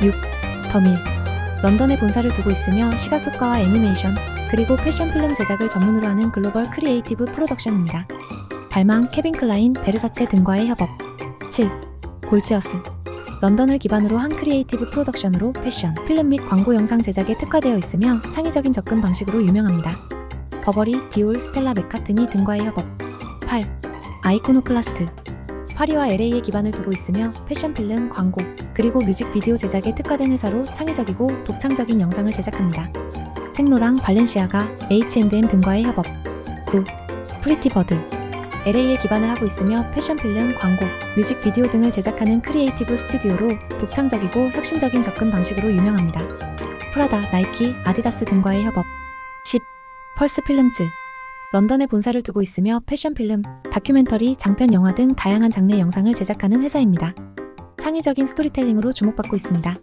6. 더밀 런던에 본사를 두고 있으며 시각효과와 애니메이션, 그리고 패션 필름 제작을 전문으로 하는 글로벌 크리에이티브 프로덕션입니다. 발망 케빈 클라인, 베르사체 등과의 협업 7. 골지어스 런던을 기반으로 한 크리에이티브 프로덕션으로 패션, 필름 및 광고 영상 제작에 특화되어 있으며 창의적인 접근 방식으로 유명합니다. 버버리, 디올, 스텔라 맥카트니 등과의 협업 8. 아이코노클라스트 파리와 LA에 기반을 두고 있으며 패션 필름, 광고, 그리고 뮤직비디오 제작에 특화된 회사로 창의적이고 독창적인 영상을 제작합니다. 생로랑 발렌시아가, H&M 등과의 협업 9. 프리티버드 LA에 기반을 하고 있으며 패션 필름, 광고, 뮤직비디오 등을 제작하는 크리에이티브 스튜디오로 독창적이고 혁신적인 접근 방식으로 유명합니다. 프라다, 나이키, 아디다스 등과의 협업 10. 펄스 필름즈 런던에 본사를 두고 있으며 패션 필름, 다큐멘터리, 장편 영화 등 다양한 장르의 영상을 제작하는 회사입니다. 창의적인 스토리텔링으로 주목받고 있습니다.